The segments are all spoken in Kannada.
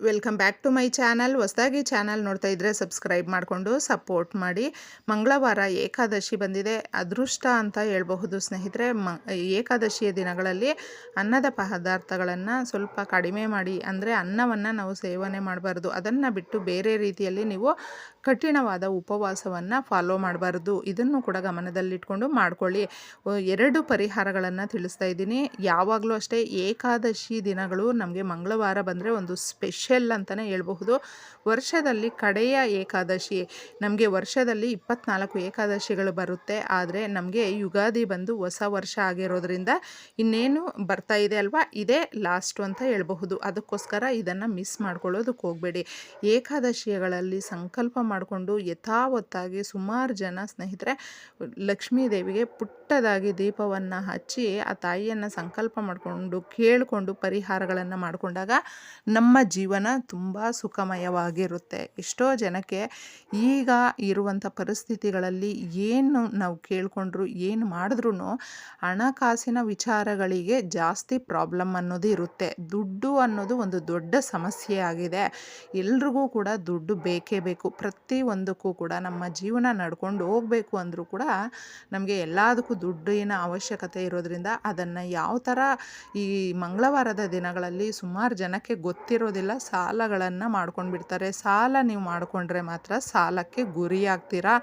Welcome back to my channel. ಹೊಸದಾಗಿ ಚಾನಲ್ ನೋಡ್ತಾ ಇದ್ದರೆ ಸಬ್ಸ್ಕ್ರೈಬ್ ಮಾಡಿಕೊಂಡು ಸಪೋರ್ಟ್ ಮಾಡಿ. ಮಂಗಳವಾರ ಏಕಾದಶಿ ಬಂದಿದೆ. ಅದೃಷ್ಟ ಅಂತ ಹೇಳಬಹುದು ಸ್ನೇಹಿತರೆ. ಮ, ಏಕಾದಶಿಯ ದಿನಗಳಲ್ಲಿ ಅನ್ನದ ಪದಾರ್ಥಗಳನ್ನು ಸ್ವಲ್ಪ ಕಡಿಮೆ ಮಾಡಿ, ಅಂದರೆ ಅನ್ನವನ್ನು ನಾವು ಸೇವನೆ ಮಾಡಬಾರ್ದು. ಅದನ್ನು ಬಿಟ್ಟು ಬೇರೆ ರೀತಿಯಲ್ಲಿ ನೀವು ಕಠಿಣವಾದ ಉಪವಾಸವನ್ನು ಫಾಲೋ ಮಾಡಬಾರ್ದು. ಇದನ್ನು ಕೂಡ ಗಮನದಲ್ಲಿಟ್ಕೊಂಡು ಮಾಡ್ಕೊಳ್ಳಿ. ಎರಡು ಪರಿಹಾರಗಳನ್ನು ತಿಳಿಸ್ತಾ ಇದ್ದೀನಿ. ಯಾವಾಗಲೂ ಅಷ್ಟೇ ಏಕಾದಶಿ ದಿನಗಳು ನಮಗೆ ಮಂಗಳವಾರ ಬಂದರೆ ಒಂದು ಸ್ಪೆಷಲ್ ಅಂತಲೇ ಹೇಳಬಹುದು. ವರ್ಷದಲ್ಲಿ ಕಡೆಯ ಏಕಾದಶಿ, ನಮಗೆ ವರ್ಷದಲ್ಲಿ ಇಪ್ಪತ್ನಾಲ್ಕು ಏಕಾದಶಿಗಳು ಬರುತ್ತೆ. ಆದರೆ ನಮಗೆ ಯುಗಾದಿ ಬಂದು ಹೊಸ ವರ್ಷ ಆಗಿರೋದ್ರಿಂದ ಇನ್ನೇನು ಬರ್ತಾ ಇದೆ ಅಲ್ವಾ? ಇದೇ ಲಾಸ್ಟು ಅಂತ ಹೇಳಬಹುದು. ಅದಕ್ಕೋಸ್ಕರ ಇದನ್ನು ಮಿಸ್ ಮಾಡ್ಕೊಳ್ಳೋದಕ್ಕೆ ಹೋಗಬೇಡಿ. ಏಕಾದಶಿಗಳಲ್ಲಿ ಸಂಕಲ್ಪ ಮಾಡಿಕೊಂಡು ಯಥಾವತ್ತಾಗಿ ಸುಮಾರು ಜನ ಸ್ನೇಹಿತರೆ ಲಕ್ಷ್ಮೀ ದೇವಿಗೆ ಪುಟ್ಟದಾಗಿ ದೀಪವನ್ನು ಹಚ್ಚಿ ಆ ತಾಯಿಯನ್ನು ಸಂಕಲ್ಪ ಮಾಡಿಕೊಂಡು ಕೇಳಿಕೊಂಡು ಪರಿಹಾರಗಳನ್ನು ಮಾಡಿಕೊಂಡಾಗ ನಮ್ಮ ಜೀವನ ತುಂಬ ಸುಖಮಯವಾಗಿರುತ್ತೆ. ಎಷ್ಟೋ ಜನಕ್ಕೆ ಈಗ ಇರುವಂಥ ಪರಿಸ್ಥಿತಿಗಳಲ್ಲಿ ಏನು ನಾವು ಕೇಳಿಕೊಂಡ್ರು, ಏನು ಮಾಡಿದ್ರೂ ಹಣಕಾಸಿನ ವಿಚಾರಗಳಿಗೆ ಜಾಸ್ತಿ ಪ್ರಾಬ್ಲಮ್ ಅನ್ನೋದು ಇರುತ್ತೆ. ದುಡ್ಡು ಅನ್ನೋದು ಒಂದು ದೊಡ್ಡ ಸಮಸ್ಯೆ ಆಗಿದೆ. ಎಲ್ರಿಗೂ ಕೂಡ ದುಡ್ಡು ಬೇಕೇ ಬೇಕು. ಪ್ರತಿ ಒಂದಕ್ಕೂ ಕೂಡ ನಮ್ಮ ಜೀವನ ನಡ್ಕೊಂಡು ಹೋಗಬೇಕು ಅಂದರೂ ಕೂಡ ನಮಗೆ ಎಲ್ಲದಕ್ಕೂ ದುಡ್ಡಿನ ಅವಶ್ಯಕತೆ ಇರೋದ್ರಿಂದ ಅದನ್ನು ಯಾವ ಥರ ಈ ಮಂಗಳವಾರದ ದಿನಗಳಲ್ಲಿ ಸುಮಾರು ಜನಕ್ಕೆ ಗೊತ್ತಿರೋದಿಲ್ಲ ಸಾಲಗಳನ್ನು ಮಾಡ್ಕೊಂಡು ಬಿಡ್ತಾರೆ ಸಾಲ ನೀವು ಮಾಡಿಕೊಂಡ್ರೆ ಮಾತ್ರ ಸಾಲಕ್ಕೆ ಗುರಿಯಾಗ್ತೀರಾ?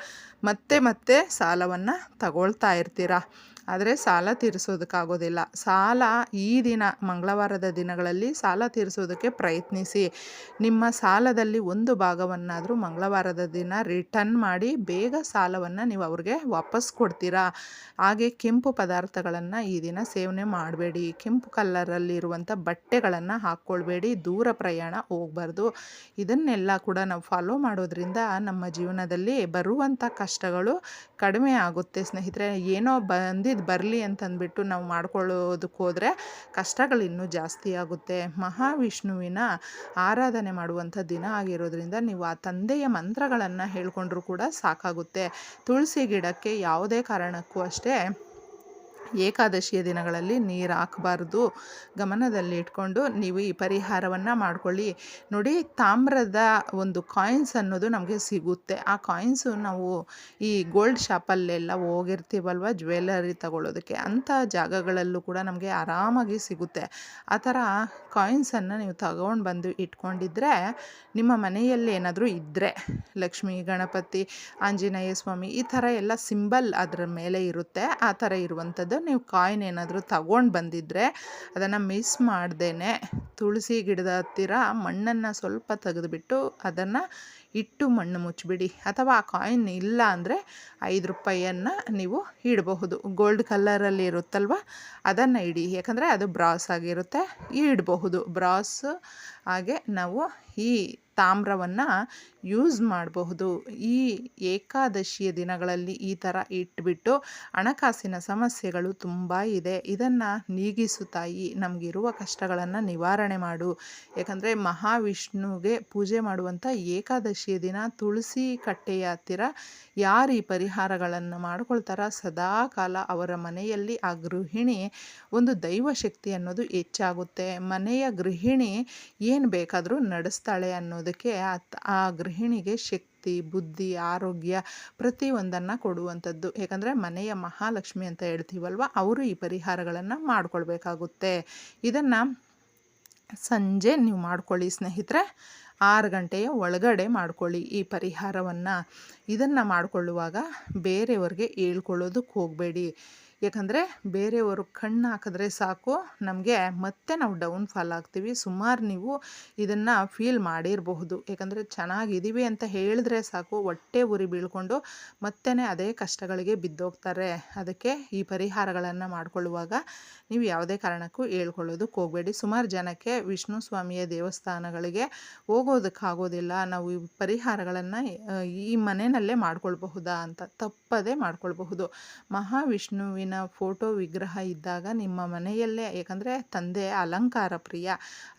ಮತ್ತೆ ಮತ್ತೆ ಸಾಲವನ್ನು ತಗೊಳ್ತಾ ಇರ್ತೀರಾ? ಆದರೆ ಸಾಲ ತೀರಿಸೋದಕ್ಕಾಗೋದಿಲ್ಲ. ಸಾಲ ಈ ದಿನ ಮಂಗಳವಾರದ ದಿನಗಳಲ್ಲಿ ಸಾಲ ತೀರಿಸೋದಕ್ಕೆ ಪ್ರಯತ್ನಿಸಿ. ನಿಮ್ಮ ಸಾಲದಲ್ಲಿ ಒಂದು ಭಾಗವನ್ನಾದರೂ ಮಂಗಳವಾರದ ದಿನ ರಿಟರ್ನ್ ಮಾಡಿ ಬೇಗ ಸಾಲವನ್ನು ನೀವು ಅವ್ರಿಗೆ ವಾಪಸ್ ಕೊಡ್ತೀರಾ? ಹಾಗೆ ಕೆಂಪು ಪದಾರ್ಥಗಳನ್ನು ಈ ದಿನ ಸೇವನೆ ಮಾಡಬೇಡಿ. ಕೆಂಪು ಕಲ್ಲರಲ್ಲಿರುವಂಥ ಬಟ್ಟೆಗಳನ್ನು ಹಾಕ್ಕೊಳ್ಬೇಡಿ. ದೂರ ಪ್ರಯಾಣ ಹೋಗಬಾರ್ದು. ಇದನ್ನೆಲ್ಲ ಕೂಡ ನಾವು ಫಾಲೋ ಮಾಡೋದ್ರಿಂದ ನಮ್ಮ ಜೀವನದಲ್ಲಿ ಬರುವಂಥ ಕಷ್ಟಗಳು ಕಡಿಮೆ ಆಗುತ್ತೆ. ಸ್ನೇಹಿತರೆ, ಏನೋ ಬಂದಿದ್ದು ಬರಲಿ ಅಂತಂದ್ಬಿಟ್ಟು ನಾವು ಮಾಡ್ಕೊಳ್ಳೋದಕ್ಕೆ ಹೋದರೆ ಕಷ್ಟಗಳು ಇನ್ನೂ ಜಾಸ್ತಿ ಆಗುತ್ತೆ. ಮಹಾವಿಷ್ಣುವಿನ ಆರಾಧನೆ ಮಾಡುವಂಥ ದಿನ ಆಗಿರೋದ್ರಿಂದ ನೀವು ಆ ತಂದೆಯ ಮಂತ್ರಗಳನ್ನು ಹೇಳ್ಕೊಂಡ್ರೂ ಕೂಡ ಸಾಕಾಗುತ್ತೆ. ತುಳಸಿ ಗಿಡಕ್ಕೆ ಯಾವುದೇ ಕಾರಣಕ್ಕೂ ಅಷ್ಟೇ ಏಕಾದಶಿಯ ದಿನಗಳಲ್ಲಿ ನೀರು ಹಾಕಬಾರ್ದು. ಗಮನದಲ್ಲಿ ಇಟ್ಕೊಂಡು ನೀವು ಈ ಪರಿಹಾರವನ್ನು ಮಾಡ್ಕೊಳ್ಳಿ. ನೋಡಿ, ತಾಮ್ರದ ಒಂದು ಕಾಯಿನ್ಸ್ ಅನ್ನೋದು ನಮಗೆ ಸಿಗುತ್ತೆ. ಆ ಕಾಯಿನ್ಸು ನಾವು ಈ ಗೋಲ್ಡ್ ಶಾಪಲ್ಲೆಲ್ಲ ಹೋಗಿರ್ತೀವಲ್ವ ಜ್ಯುವೆಲ್ಲರಿ ತಗೊಳ್ಳೋದಕ್ಕೆ ಅಂಥ ಜಾಗಗಳಲ್ಲೂ ಕೂಡ ನಮಗೆ ಆರಾಮಾಗಿ ಸಿಗುತ್ತೆ. ಆ ಥರ ಕಾಯಿನ್ಸನ್ನು ನೀವು ತಗೊಂಡು ಬಂದು ಇಟ್ಕೊಂಡಿದ್ರೆ ನಿಮ್ಮ ಮನೆಯಲ್ಲಿ ಏನಾದರೂ ಇದ್ದರೆ ಲಕ್ಷ್ಮೀ, ಗಣಪತಿ, ಆಂಜನೇಯ ಸ್ವಾಮಿ ಈ ಥರ ಎಲ್ಲ ಸಿಂಬಲ್ ಅದರ ಮೇಲೆ ಇರುತ್ತೆ. ಆ ಥರ ಇರುವಂಥದ್ದು ನೀವು ಕಾಯಿನ್ ಏನಾದರೂ ತಗೊಂಡು ಬಂದಿದ್ದರೆ ಅದನ್ನು ಮಿಸ್ ಮಾಡ್ದೇ ತುಳಸಿ ಗಿಡದ ಹತ್ತಿರ ಮಣ್ಣನ್ನು ಸ್ವಲ್ಪ ತೆಗೆದುಬಿಟ್ಟು ಅದನ್ನು ಇಟ್ಟು ಮಣ್ಣು ಮುಚ್ಚಿಬಿಡಿ. ಅಥವಾ ಆ ಕಾಯಿನ್ ಇಲ್ಲ ಅಂದರೆ ಐದು ರೂಪಾಯಿಯನ್ನು ನೀವು ಇಡಬಹುದು. ಗೋಲ್ಡ್ ಕಲರಲ್ಲಿ ಇರುತ್ತಲ್ವ? ಅದನ್ನು ಇಡಿ. ಯಾಕಂದರೆ ಅದು ಬ್ರಾಸ್ ಆಗಿರುತ್ತೆ. ಇಡಬಹುದು. ಬ್ರಾಸ್ ಹಾಗೆ ನಾವು ಈ ತಾಮ್ರವನ್ನು ಯೂಸ್ ಮಾಡಬಹುದು. ಈ ಏಕಾದಶಿಯ ದಿನಗಳಲ್ಲಿ ಈ ಥರ ಇಟ್ಬಿಟ್ಟು ಹಣಕಾಸಿನ ಸಮಸ್ಯೆಗಳು ತುಂಬ ಇದೆ. ಇದನ್ನು ನೀಗಿಸು ತಾಯಿ ನಮಗಿರುವ ಕಷ್ಟಗಳನ್ನು ನಿವಾರಣೆ ಮಾಡು. ಯಾಕಂದರೆ ಮಹಾವಿಷ್ಣುಗೆ ಪೂಜೆ ಮಾಡುವಂಥ ಏಕಾದಶಿಯ ದಿನ ತುಳಸಿ ಕಟ್ಟೆಯ ಹತ್ತಿರ ಯಾರು ಈ ಪರಿಹಾರಗಳನ್ನು ಮಾಡ್ಕೊಳ್ತಾರ? ಸದಾ ಕಾಲ ಅವರ ಮನೆಯಲ್ಲಿ ಆ ಗೃಹಿಣಿ ಒಂದು ದೈವಶಕ್ತಿ ಅನ್ನೋದು ಹೆಚ್ಚಾಗುತ್ತೆ. ಮನೆಯ ಗೃಹಿಣಿ ಏನು ಬೇಕಾದರೂ ನಡೆಸ್ತಾಳೆ ಅನ್ನೋದಕ್ಕೆ ಆ ಗೃಹಿಣಿಗೆ ಶಕ್ತಿ, ಬುದ್ಧಿ, ಆರೋಗ್ಯ ಪ್ರತಿಯೊಂದನ್ನು ಕೊಡುವಂಥದ್ದು. ಯಾಕಂದರೆ ಮನೆಯ ಮಹಾಲಕ್ಷ್ಮಿ ಅಂತ ಹೇಳ್ತೀವಲ್ವ, ಅವರು ಈ ಪರಿಹಾರಗಳನ್ನು ಮಾಡಿಕೊಳ್ಬೇಕಾಗುತ್ತೆ. ಇದನ್ನು ಸಂಜೆ ನೀವು ಮಾಡ್ಕೊಳ್ಳಿ ಸ್ನೇಹಿತರೆ. ಆರು ಗಂಟೆಯ ಒಳಗಡೆ ಮಾಡ್ಕೊಳ್ಳಿ ಈ ಪರಿಹಾರವನ್ನು. ಇದನ್ನು ಮಾಡಿಕೊಳ್ಳುವಾಗ ಬೇರೆಯವ್ರಿಗೆ ಹೇಳ್ಕೊಳ್ಳೋದಕ್ಕೆ ಹೋಗಬೇಡಿ. ಯಾಕಂದರೆ ಬೇರೆಯವರು ಕಣ್ಣು ಹಾಕಿದ್ರೆ ಸಾಕು, ನಮಗೆ ಮತ್ತೆ ನಾವು ಡೌನ್ ಫಾಲ್ ಆಗ್ತೀವಿ. ಸುಮಾರು ನೀವು ಇದನ್ನು ಫೀಲ್ ಮಾಡಿರಬಹುದು. ಯಾಕಂದರೆ ಚೆನ್ನಾಗಿದ್ದೀವಿ ಅಂತ ಹೇಳಿದ್ರೆ ಸಾಕು, ಹೊಟ್ಟೆ ಉರಿ ಬೀಳ್ಕೊಂಡು ಮತ್ತೆ ಅದೇ ಕಷ್ಟಗಳಿಗೆ ಬಿದ್ದೋಗ್ತಾರೆ. ಅದಕ್ಕೆ ಈ ಪರಿಹಾರಗಳನ್ನು ಮಾಡಿಕೊಳ್ಳುವಾಗ ನೀವು ಯಾವುದೇ ಕಾರಣಕ್ಕೂ ಹೇಳ್ಕೊಳ್ಳೋದಕ್ಕೆ ಹೋಗಬೇಡಿ. ಸುಮಾರು ಜನಕ್ಕೆ ವಿಷ್ಣು ಸ್ವಾಮಿಯ ದೇವಸ್ಥಾನಗಳಿಗೆ ಹೋಗೋದಕ್ಕಾಗೋದಿಲ್ಲ ನಾವು ಈ ಪರಿಹಾರಗಳನ್ನು ಈ ಮನೆಯಲ್ಲೇ ಮಾಡ್ಕೊಳ್ಬಹುದಾ ಅಂತ ತಪ್ಪದೇ ಮಾಡ್ಕೊಳ್ಬಹುದು. ಮಹಾವಿಷ್ಣುವಿನ ಮಹಾವಿಷ್ಣುವಿನ ಫೋಟೋ ವಿಗ್ರಹ ಇದ್ದಾಗ ನಿಮ್ಮ ಮನೆಯಲ್ಲೇ ಏಕೆಂದರೆ ತಂದೆ ಅಲಂಕಾರ ಪ್ರಿಯ.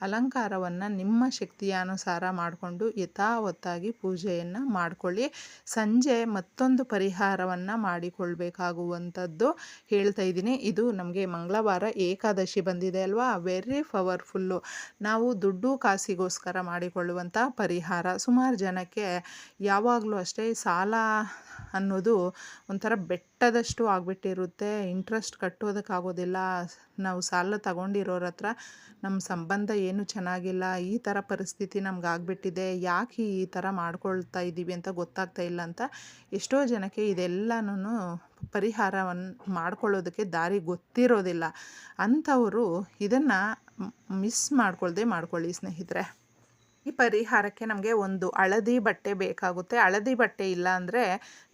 ಅಲಂಕಾರವನ್ನು ನಿಮ್ಮ ಶಕ್ತಿಯಾನುಸಾರ ಮಾಡಿಕೊಂಡು ಯಥಾವತ್ತಾಗಿ ಪೂಜೆಯನ್ನು ಮಾಡಿಕೊಳ್ಳಿ. ಸಂಜೆ ಮತ್ತೊಂದು ಪರಿಹಾರವನ್ನು ಮಾಡಿಕೊಳ್ಬೇಕಾಗುವಂಥದ್ದು ಹೇಳ್ತಾ ಇದ್ದೀನಿ. ಇದು ನಮಗೆ ಮಂಗಳವಾರ ಏಕಾದಶಿ ಬಂದಿದೆ ಅಲ್ವಾ? ವೆರಿ ಪವರ್ಫುಲ್ಲು ನಾವು ದುಡ್ಡು ಕಾಸಿಗೋಸ್ಕರ ಮಾಡಿಕೊಳ್ಳುವಂಥ ಪರಿಹಾರ. ಸುಮಾರು ಜನಕ್ಕೆ ಯಾವಾಗಲೂ ಅಷ್ಟೇ ಸಾಲ ಅನ್ನೋದು ಒಂಥರ ಬೆಟ್ಟದಷ್ಟು ಆಗಿಬಿಟ್ಟಿರುತ್ತೆ. ಇಂಟ್ರೆಸ್ಟ್ ಕಟ್ಟೋದಕ್ಕಾಗೋದಿಲ್ಲ. ನಾವು ಸಾಲ ತಗೊಂಡಿರೋರ ಹತ್ರ ನಮ್ಮ ಸಂಬಂಧ ಏನು ಚೆನ್ನಾಗಿಲ್ಲ, ಈ ಥರ ಪರಿಸ್ಥಿತಿ ನಮ್ಗೆ ಆಗಿಬಿಟ್ಟಿದೆ, ಯಾಕೆ ಈ ಥರ ಮಾಡ್ಕೊಳ್ತಾ ಇದ್ದೀವಿ ಅಂತ ಗೊತ್ತಾಗ್ತಾ ಇಲ್ಲ ಅಂತ ಎಷ್ಟೋ ಜನಕ್ಕೆ ಇದೆಲ್ಲನೂ ಪರಿಹಾರವನ್ನು ಮಾಡ್ಕೊಳ್ಳೋದಕ್ಕೆ ದಾರಿ ಗೊತ್ತಿರೋದಿಲ್ಲ. ಅಂಥವರು ಇದನ್ನು ಮಿಸ್ ಮಾಡ್ಕೊಳ್ದೆ ಮಾಡ್ಕೊಳ್ಳಿ ಸ್ನೇಹಿತರೆ. ಈ ಪರಿಹಾರಕ್ಕೆ ನಮಗೆ ಒಂದು ಹಳದಿ ಬಟ್ಟೆ ಬೇಕಾಗುತ್ತೆ. ಹಳದಿ ಬಟ್ಟೆ ಇಲ್ಲ ಅಂದರೆ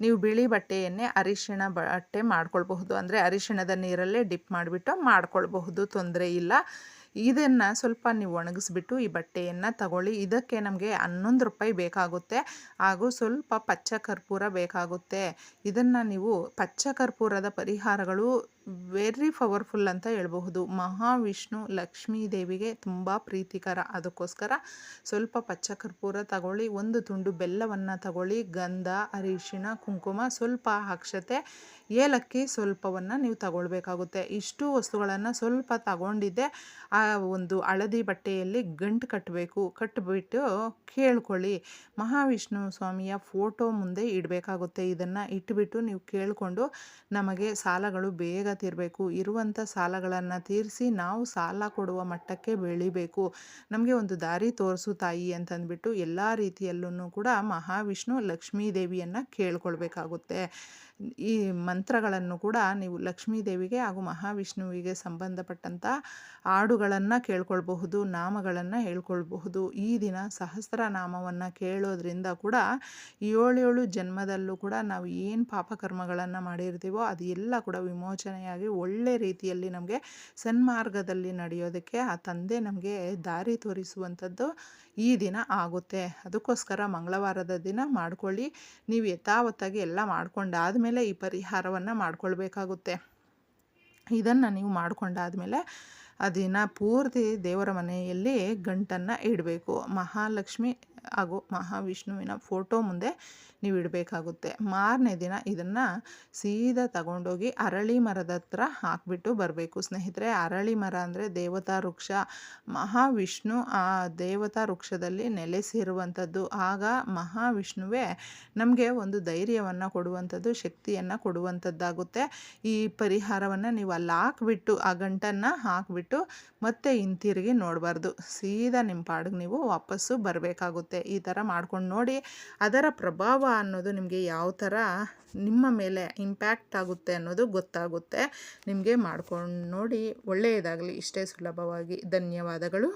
ನೀವು ಬಿಳಿ ಬಟ್ಟೆಯನ್ನೇ ಅರಿಶಿಣ ಬಟ್ಟೆ ಮಾಡ್ಕೊಳ್ಬಹುದು. ಅಂದರೆ ಅರಿಶಿಣದ ನೀರಲ್ಲೇ ಡಿಪ್ ಮಾಡಿಬಿಟ್ಟು ಮಾಡ್ಕೊಳ್ಬಹುದು. ತೊಂದರೆ ಇಲ್ಲ. ಇದನ್ನು ಸ್ವಲ್ಪ ನೀವು ಒಣಗಿಸ್ಬಿಟ್ಟು ಈ ಬಟ್ಟೆಯನ್ನು ತಗೊಳ್ಳಿ. ಇದಕ್ಕೆ ನಮಗೆ ಹನ್ನೊಂದು ರೂಪಾಯಿ ಬೇಕಾಗುತ್ತೆ. ಹಾಗೂ ಸ್ವಲ್ಪ ಪಚ್ಚ ಕರ್ಪೂರ ಬೇಕಾಗುತ್ತೆ. ಇದನ್ನು ನೀವು ಪಚ್ಚ ಕರ್ಪೂರದ ಪರಿಹಾರಗಳು ವೆರಿ ಪವರ್ಫುಲ್ ಅಂತ ಹೇಳ್ಬಹುದು. ಮಹಾವಿಷ್ಣು ಲಕ್ಷ್ಮೀ ದೇವಿಗೆ ತುಂಬ ಪ್ರೀತಿಕರ. ಅದಕ್ಕೋಸ್ಕರ ಸ್ವಲ್ಪ ಪಚ್ಚ ಕರ್ಪೂರ ತಗೊಳ್ಳಿ, ಒಂದು ತುಂಡು ಬೆಲ್ಲವನ್ನು ತಗೊಳ್ಳಿ, ಗಂಧ, ಅರಿಶಿಣ, ಕುಂಕುಮ, ಸ್ವಲ್ಪ ಅಕ್ಷತೆ, ಏಲಕ್ಕಿ ಸ್ವಲ್ಪವನ್ನು ನೀವು ತಗೊಳ್ಬೇಕಾಗುತ್ತೆ. ಇಷ್ಟು ವಸ್ತುಗಳನ್ನು ಸ್ವಲ್ಪ ತಗೊಂಡಿದ್ದೆ, ಆ ಒಂದು ಹಳದಿ ಬಟ್ಟೆಯಲ್ಲಿ ಗಂಟು ಕಟ್ಟಬೇಕು. ಕಟ್ಟಿಬಿಟ್ಟು ಕೇಳ್ಕೊಳ್ಳಿ. ಮಹಾವಿಷ್ಣು ಸ್ವಾಮಿಯ ಫೋಟೋ ಮುಂದೆ ಇಡಬೇಕಾಗುತ್ತೆ. ಇದನ್ನು ಇಟ್ಟುಬಿಟ್ಟು ನೀವು ಕೇಳಿಕೊಂಡು ನಮಗೆ ಸಾಲಗಳು ಬೇಗ ತೀರಬೇಕು ಇರುವಂಥ ಸಾಲಗಳನ್ನು ತೀರಿಸಿ ನಾವು ಸಾಲ ಕೊಡುವ ಮಟ್ಟಕ್ಕೆ ಬೆಳಿಬೇಕು. ನಮಗೆ ಒಂದು ದಾರಿ ತೋರಿಸು ತಾಯಿ ಅಂತಂದ್ಬಿಟ್ಟು ಎಲ್ಲ ರೀತಿಯಲ್ಲೂ ಕೂಡ ಮಹಾವಿಷ್ಣು ಲಕ್ಷ್ಮೀ ದೇವಿಯನ್ನು ಕೇಳ್ಕೊಳ್ಬೇಕಾಗುತ್ತೆ. ಈ ಮಂತ್ರಗಳನ್ನು ಕೂಡ ನೀವು ಲಕ್ಷ್ಮೀದೇವಿಗೆ ಹಾಗೂ ಮಹಾವಿಷ್ಣುವಿಗೆ ಸಂಬಂಧಪಟ್ಟಂಥ ಹಾಡುಗಳನ್ನು ಕೇಳ್ಕೊಳ್ಬಹುದು, ನಾಮಗಳನ್ನು ಹೇಳ್ಕೊಳ್ಬಹುದು. ಈ ದಿನ ಸಹಸ್ರನಾಮವನ್ನು ಕೇಳೋದ್ರಿಂದ ಕೂಡ ಏಳೇಳು ಜನ್ಮದಲ್ಲೂ ಕೂಡ ನಾವು ಏನು ಪಾಪಕರ್ಮಗಳನ್ನು ಮಾಡಿರ್ತೀವೋ ಅದು ಎಲ್ಲ ಕೂಡ ವಿಮೋಚನೆಯಾಗಿ ಒಳ್ಳೆ ರೀತಿಯಲ್ಲಿ ನಮಗೆ ಸನ್ಮಾರ್ಗದಲ್ಲಿ ನಡೆಯೋದಕ್ಕೆ ಆ ತಂದೆ ನಮಗೆ ದಾರಿ ತೋರಿಸುವಂಥದ್ದು ಈ ದಿನ ಆಗುತ್ತೆ. ಅದಕ್ಕೋಸ್ಕರ ಮಂಗಳವಾರದ ದಿನ ಮಾಡ್ಕೊಳ್ಳಿ. ನೀವು ಯಥಾವತ್ತಾಗಿ ಎಲ್ಲ ಮಾಡ್ಕೊಂಡಾದಮೇಲೆ ಈ ಪರಿಹಾರವನ್ನು ಮಾಡ್ಕೊಳ್ಬೇಕಾಗುತ್ತೆ. ಇದನ್ನು ನೀವು ಮಾಡಿಕೊಂಡಾದಮೇಲೆ ಆ ದಿನ ಪೂರ್ತಿ ದೇವರ ಮನೆಯಲ್ಲಿ ಗಂಟನ್ನು ಇಡಬೇಕು. ಮಹಾಲಕ್ಷ್ಮಿ ಹಾಗೂ ಮಹಾವಿಷ್ಣುವಿನ ಫೋಟೋ ಮುಂದೆ ನೀವು ಇಡಬೇಕಾಗುತ್ತೆ. ಮಾರನೇ ದಿನ ಇದನ್ನು ಸೀದಾ ತಗೊಂಡೋಗಿ ಅರಳಿ ಮರದ ಹತ್ರ ಹಾಕಿಬಿಟ್ಟು ಬರಬೇಕು. ಸ್ನೇಹಿತರೆ, ಅರಳಿ ಮರ ಅಂದರೆ ದೇವತಾ ವೃಕ್ಷ. ಮಹಾವಿಷ್ಣು ಆ ದೇವತಾ ವೃಕ್ಷದಲ್ಲಿ ನೆಲೆಸಿರುವಂಥದ್ದು. ಆಗ ಮಹಾವಿಷ್ಣುವೇ ನಮಗೆ ಒಂದು ಧೈರ್ಯವನ್ನು ಕೊಡುವಂಥದ್ದು, ಶಕ್ತಿಯನ್ನು ಕೊಡುವಂಥದ್ದಾಗುತ್ತೆ. ಈ ಪರಿಹಾರವನ್ನು ನೀವು ಅಲ್ಲಿ ಹಾಕ್ಬಿಟ್ಟು, ಆ ಗಂಟನ್ನು ಹಾಕಿಬಿಟ್ಟು ಮತ್ತೆ ಹಿಂತಿರುಗಿ ನೋಡಬಾರ್ದು. ಸೀದಾ ನಿಮ್ಮ ಪಾಡಿಗೆ ನೀವು ವಾಪಸ್ಸು ಬರಬೇಕಾಗುತ್ತೆ. ಈ ಥರ ಮಾಡ್ಕೊಂಡು ನೋಡಿ ಅದರ ಪ್ರಭಾವ ಅನ್ನೋದು ನಿಮಗೆ ಯಾವ ಥರ ನಿಮ್ಮ ಮೇಲೆ ಇಂಪ್ಯಾಕ್ಟ್ ಆಗುತ್ತೆ ಅನ್ನೋದು ಗೊತ್ತಾಗುತ್ತೆ. ನಿಮಗೆ ಮಾಡ್ಕೊಂಡು ನೋಡಿ ಒಳ್ಳೆಯದಾಗಲಿ. ಇಷ್ಟೇ ಸುಲಭವಾಗಿ ಧನ್ಯವಾದಗಳು.